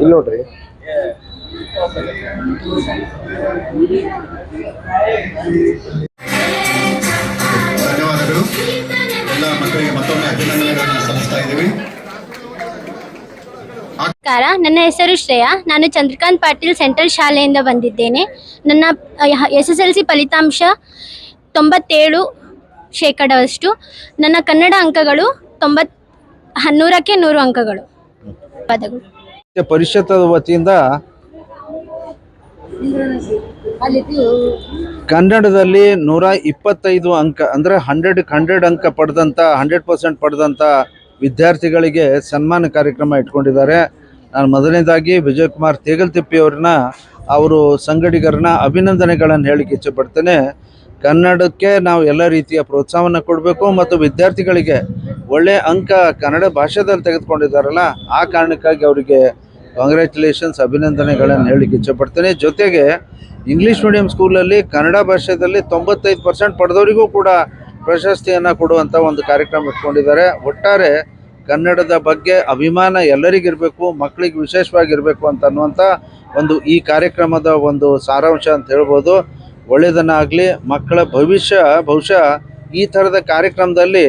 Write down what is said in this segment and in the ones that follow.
ಇಲ್ಲಿ ನೋಡ್ರಿ. ಧನ್ಯವಾದಗಳು. ಎಲ್ಲ ಮಕ್ಕಳಿಗೆ ಮತ್ತೊಮ್ಮೆ ಅಭಿನಂದನೆಗಳನ್ನು ಸಲ್ಲಿಸ್ತಾ ಇದ್ದೀವಿ. ನಮಸ್ಕಾರ ನನ್ನ ಹೆಸರು ಶ್ರೇಯಾ. ನಾನು ಚಂದ್ರಕಾಂತ್ ಪಾಟೀಲ್ ಸೆಂಟ್ರಲ್ ಶಾಲೆಯಿಂದ ಬಂದಿದ್ದೇನೆ. ನನ್ನ ಎಸ್ ಎಸ್ ಎಲ್ ಸಿ ಫಲಿತಾಂಶ ತೊಂಬತ್ತೇಳು ಶೇಕಡವಷ್ಟು. ನನ್ನ ಕನ್ನಡ ಅಂಕಗಳು ತೊಂಬತ್ ನೂರಕ್ಕೆ ನೂರು ಅಂಕಗಳು. ಪದಗಳು. ಪರಿಷತ್ತದ ವತಿಯಿಂದ ಕನ್ನಡದಲ್ಲಿ ನೂರ ಇಪ್ಪತ್ತೈದು ಅಂಕ, ಅಂದ್ರೆ ಹಂಡ್ರೆಡ್ ಹಂಡ್ರೆಡ್ ಅಂಕ ಪಡೆದಂತ, ಹಂಡ್ರೆಡ್ ಪರ್ಸೆಂಟ್ ಪಡೆದಂತ ವಿದ್ಯಾರ್ಥಿಗಳಿಗೆ ಸನ್ಮಾನ ಕಾರ್ಯಕ್ರಮ ಇಟ್ಕೊಂಡಿದ್ದಾರೆ. ನಾನು ಮೊದಲನೇದಾಗಿ ವಿಜಯಕುಮಾರ್ ತೇಗಲ್ತಿಪ್ಪಿ ಅವ್ರನ್ನ, ಅವರು ಸಂಗಡಿಗರನ್ನ ಅಭಿನಂದನೆಗಳನ್ನು ಹೇಳಿಕ್ಕೆ ಇಚ್ಛೆಪಡ್ತೇನೆ ಕನ್ನಡಕ್ಕೆ ನಾವು ಎಲ್ಲ ರೀತಿಯ ಪ್ರೋತ್ಸಾಹವನ್ನು ಕೊಡಬೇಕು ಮತ್ತು ವಿದ್ಯಾರ್ಥಿಗಳಿಗೆ ಒಳ್ಳೆಯ ಅಂಕ ಕನ್ನಡ ಭಾಷೆದಲ್ಲಿ ತೆಗೆದುಕೊಂಡಿದ್ದಾರಲ್ಲ, ಆ ಕಾರಣಕ್ಕಾಗಿ ಅವರಿಗೆ ಕಾಂಗ್ರ್ಯಾಚುಲೇಷನ್ಸ್ ಅಭಿನಂದನೆಗಳನ್ನು ಹೇಳಲಿಕ್ಕೆ ಇಚ್ಛಪಡ್ತೇನೆ. ಜೊತೆಗೆ ಇಂಗ್ಲೀಷ್ ಮೀಡಿಯಂ ಸ್ಕೂಲಲ್ಲಿ ಕನ್ನಡ ಭಾಷೆಯಲ್ಲಿ ತೊಂಬತ್ತೈದು ಪರ್ಸೆಂಟ್ ಪಡೆದವರಿಗೂ ಕೂಡ ಪ್ರಶಸ್ತಿಯನ್ನು ಕೊಡುವಂಥ ಒಂದು ಕಾರ್ಯಕ್ರಮ ಇಟ್ಕೊಂಡಿದ್ದಾರೆ. ಒಟ್ಟಾರೆ ಕನ್ನಡದ ಬಗ್ಗೆ ಅಭಿಮಾನ ಎಲ್ಲರಿಗಿರಬೇಕು ಮಕ್ಕಳಿಗೆ ವಿಶೇಷವಾಗಿರಬೇಕು ಅಂತ ಅನ್ನುವಂಥ ಒಂದು ಈ ಕಾರ್ಯಕ್ರಮದ ಒಂದು ಸಾರಾಂಶ ಅಂತ ಹೇಳ್ಬೋದು. ಒಳ್ಳೆಯದನ್ನಾಗಲಿ ಮಕ್ಕಳ ಭವಿಷ್ಯ, ಬಹುಶಃ ಈ ಥರದ ಕಾರ್ಯಕ್ರಮದಲ್ಲಿ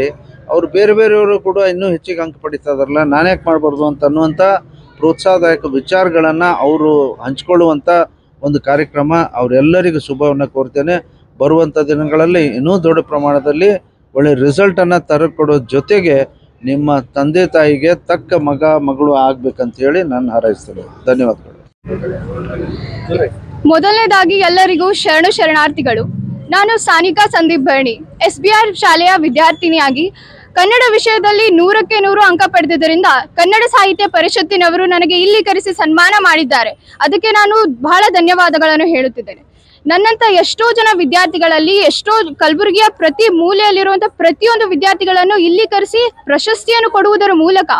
ಅವರು ಬೇರೆ ಬೇರೆಯವರು ಕೂಡ ಇನ್ನೂ ಹೆಚ್ಚಿಗೆ ಅಂಕ ಪಡಿತಾ ಇದಾರಲ್ಲ ನಾನ್ಯಾಕೆ ಮಾಡಬಾರ್ದು ಅಂತ ಅನ್ನುವಂಥ ಪ್ರೋತ್ಸಾಹದಾಯಕ ವಿಚಾರಗಳನ್ನು ಅವರು ಹಂಚ್ಕೊಳ್ಳುವಂಥ ಒಂದು ಕಾರ್ಯಕ್ರಮ ಅವರೆಲ್ಲರಿಗೂ ಶುಭವನ್ನು ಕೋರ್ತೇನೆ. ಬರುವಂಥ ದಿನಗಳಲ್ಲಿ ಇನ್ನೂ ದೊಡ್ಡ ಪ್ರಮಾಣದಲ್ಲಿ ಒಳ್ಳೆ ರಿಸಲ್ಟನ್ನು ತರಕೊಡೋ ಜೊತೆಗೆ ನಿಮ್ಮ ತಂದೆ ತಾಯಿಗೆ ತಕ್ಕ ಮಗ, ಮಗಳು ಆಗ್ಬೇಕಂತ ಹೇಳಿ ನಾನು ಹಾರೈಸ್ತೇನೆ. ಧನ್ಯವಾದಗಳು. ಮೊದಲನೇದಾಗಿ ಎಲ್ಲರಿಗೂ ಶರಣು ಶರಣಾರ್ಥಿಗಳು. ನಾನು Sanika Sandeep Barni S B R ಶಾಲೆಯ ವಿದ್ಯಾರ್ಥಿನಿಯಾಗಿ. ಕನ್ನಡ ವಿಷಯದಲ್ಲಿ ನೂರಕ್ಕೆ ನೂರು ಅಂಕ ಪಡೆದಿದ್ದರಿಂದ ಕನ್ನಡ ಸಾಹಿತ್ಯ ಪರಿಷತ್ತಿನವರು ನನಗೆ ಇಲ್ಲಿ ಕರೆಸಿ ಸನ್ಮಾನ ಮಾಡಿದ್ದಾರೆ. ಅದಕ್ಕೆ ನಾನು ಬಹಳ ಧನ್ಯವಾದಗಳನ್ನು ಹೇಳುತ್ತಿದ್ದೇನೆ. ನನ್ನಂತ ಎಷ್ಟೋ ಜನ ವಿದ್ಯಾರ್ಥಿಗಳಲ್ಲಿ, ಎಷ್ಟೋ ಕಲಬುರಗಿಯ ಪ್ರತಿ ಮೂಲೆಯಲ್ಲಿರುವಂತಹ ಪ್ರತಿಯೊಂದು ವಿದ್ಯಾರ್ಥಿಗಳನ್ನು ಇಲ್ಲಿ ಕರೆಸಿ ಪ್ರಶಸ್ತಿಯನ್ನು ಕೊಡುವುದರ ಮೂಲಕ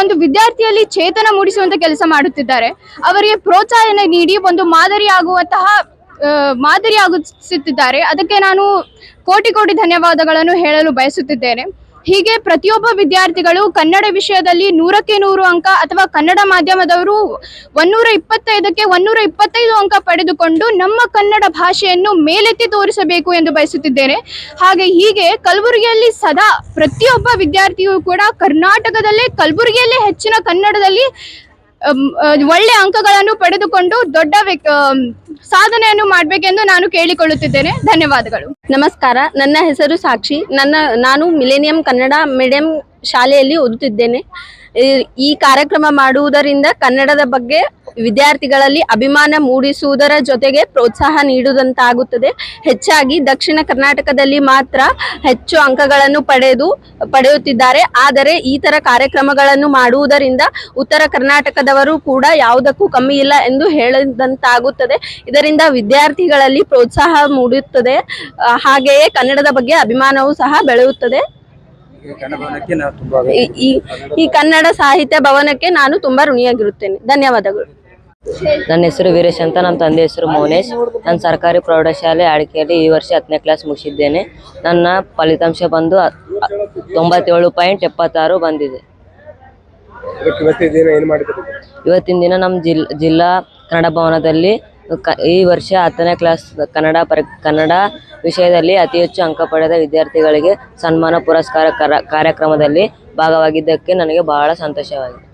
ಒಂದು ವಿದ್ಯಾರ್ಥಿಯಲ್ಲಿ ಚೇತನ ಮೂಡಿಸುವಂತ ಕೆಲಸ ಮಾಡುತ್ತಿದ್ದಾರೆ. ಅವರಿಗೆ ಪ್ರೋತ್ಸಾಹನ ನೀಡಿ ಒಂದು ಮಾದರಿ ಆಗುವಂತಹ ಮಾದರಿ ಆಗುತ್ತಿದ್ದಾರೆ. ಅದಕ್ಕೆ ನಾನು ಕೋಟಿ ಕೋಟಿ ಧನ್ಯವಾದಗಳನ್ನು ಹೇಳಲು ಬಯಸುತ್ತಿದ್ದೇನೆ. ಹೀಗೆ ಪ್ರತಿಯೊಬ್ಬ ವಿದ್ಯಾರ್ಥಿಗಳು ಕನ್ನಡ ವಿಷಯದಲ್ಲಿ ನೂರಕ್ಕೆ ನೂರು ಅಂಕ ಅಥವಾ ಕನ್ನಡ ಮಾಧ್ಯಮದವರು ಒನ್ನೂರ ಇಪ್ಪತ್ತೈದಕ್ಕೆ ಒನ್ನೂರ ಇಪ್ಪತ್ತೈದು ಅಂಕ ಪಡೆದುಕೊಂಡು ನಮ್ಮ ಕನ್ನಡ ಭಾಷೆಯನ್ನು ಮೇಲೆತ್ತಿ ತೋರಿಸಬೇಕು ಎಂದು ಬಯಸುತ್ತಿದ್ದೇನೆ. ಹಾಗೆ ಹೀಗೆ ಕಲಬುರಗಿಯಲ್ಲಿ ಸದಾ ಪ್ರತಿಯೊಬ್ಬ ವಿದ್ಯಾರ್ಥಿಯೂ ಕೂಡ ಕರ್ನಾಟಕದಲ್ಲೇ ಕಲಬುರಗಿಯಲ್ಲೇ ಹೆಚ್ಚಿನ ಕನ್ನಡದಲ್ಲಿ ಒಳ್ಳೆ ಅಂಕಗಳನ್ನು ಪಡೆದುಕೊಂಡು ದೊಡ್ಡ ಸಾಧನೆಯನ್ನು ಮಾಡಬೇಕೆಂದು ನಾನು ಕೇಳಿಕೊಳ್ಳುತ್ತಿದ್ದೇನೆ. ಧನ್ಯವಾದಗಳು. ನಮಸ್ಕಾರ. ನನ್ನ ಹೆಸರು ಸಾಕ್ಷಿ. ನನ್ನ, ನಾನು ಮಿಲೇನಿಯಂ ಕನ್ನಡ ಮೀಡಿಯಂ ಶಾಲೆಯಲ್ಲಿ ಓದುತ್ತಿದ್ದೇನೆ. ಈ- ಕಾರ್ಯಕ್ರಮ ಮಾಡುವುದರಿಂದ ಕನ್ನಡದ ಬಗ್ಗೆ ವಿದ್ಯಾರ್ಥಿಗಳಲ್ಲಿ ಅಭಿಮಾನ ಮೂಡಿಸುವುದರ ಜೊತೆಗೆ ಪ್ರೋತ್ಸಾಹ ನೀಡುವಂತಾಗುತ್ತದೆ ಹೆಚ್ಚಾಗಿ ದಕ್ಷಿಣ ಕರ್ನಾಟಕದಲ್ಲಿ ಮಾತ್ರ ಹೆಚ್ಚು ಅಂಕಗಳನ್ನು ಪಡೆದು, ಪಡೆಯುತ್ತಿದ್ದಾರೆ. ಆದರೆ ಈ ಥರ ಕಾರ್ಯಕ್ರಮಗಳನ್ನು ಮಾಡುವುದರಿಂದ ಉತ್ತರ ಕರ್ನಾಟಕದವರು ಕೂಡ ಯಾವುದಕ್ಕೂ ಕಮ್ಮಿ ಇಲ್ಲ ಎಂದು ಹೇಳಿದಂತಾಗುತ್ತದೆ. ಇದರಿಂದ ವಿದ್ಯಾರ್ಥಿಗಳಲ್ಲಿ ಪ್ರೋತ್ಸಾಹ ಮೂಡುತ್ತದೆ. ಹಾಗೆಯೇ ಕನ್ನಡದ ಬಗ್ಗೆ ಅಭಿಮಾನವೂ ಸಹ ಬೆಳೆಯುತ್ತದೆ. ಈ- ಕನ್ನಡ ಸಾಹಿತ್ಯ ಭವನಕ್ಕೆ ನಾನು ತುಂಬಾ ಋಣಿಯಾಗಿರುತ್ತೇನೆ. ಧನ್ಯವಾದಗಳು. ನನ್ನ ಹೆಸರು ವೀರೇಶ್ ಅಂತ ನನ್ನ ತಂದೆ ಹೆಸರು ಮೌನೇಶ್. ನಾನು ಸರ್ಕಾರಿ ಪ್ರೌಢಶಾಲೆ ಆಡಿಕೆಯಲ್ಲಿ ಈ ವರ್ಷ ಹತ್ತನೇ ಕ್ಲಾಸ್ ಮುಗಿಸಿದ್ದೇನೆ. ನನ್ನ ಫಲಿತಾಂಶ ಬಂದು ತೊಂಬತ್ತೇಳು ಪಾಯಿಂಟ್ ಎಪ್ಪತ್ತಾರು ಬಂದಿದೆ. ಇವತ್ತಿನ ದಿನ ನಮ್ಮ ಜಿಲ್ ಜಿಲ್ಲಾ ಕನ್ನಡ ಭವನದಲ್ಲಿ ಈ ವರ್ಷ ಹತ್ತನೇ ಕ್ಲಾಸ್ ಕನ್ನಡ ಪರಿ, ಕನ್ನಡ ವಿಷಯದಲ್ಲಿ ಅತಿ ಹೆಚ್ಚು ಅಂಕ ಪಡೆದ ವಿದ್ಯಾರ್ಥಿಗಳಿಗೆ ಸನ್ಮಾನ ಪುರಸ್ಕಾರ ಕರ- ಕಾರ್ಯಕ್ರಮದಲ್ಲಿ ಭಾಗವಾಗಿದ್ದಕ್ಕೆ ನನಗೆ ಬಹಳ ಸಂತೋಷವಾಗಿದೆ.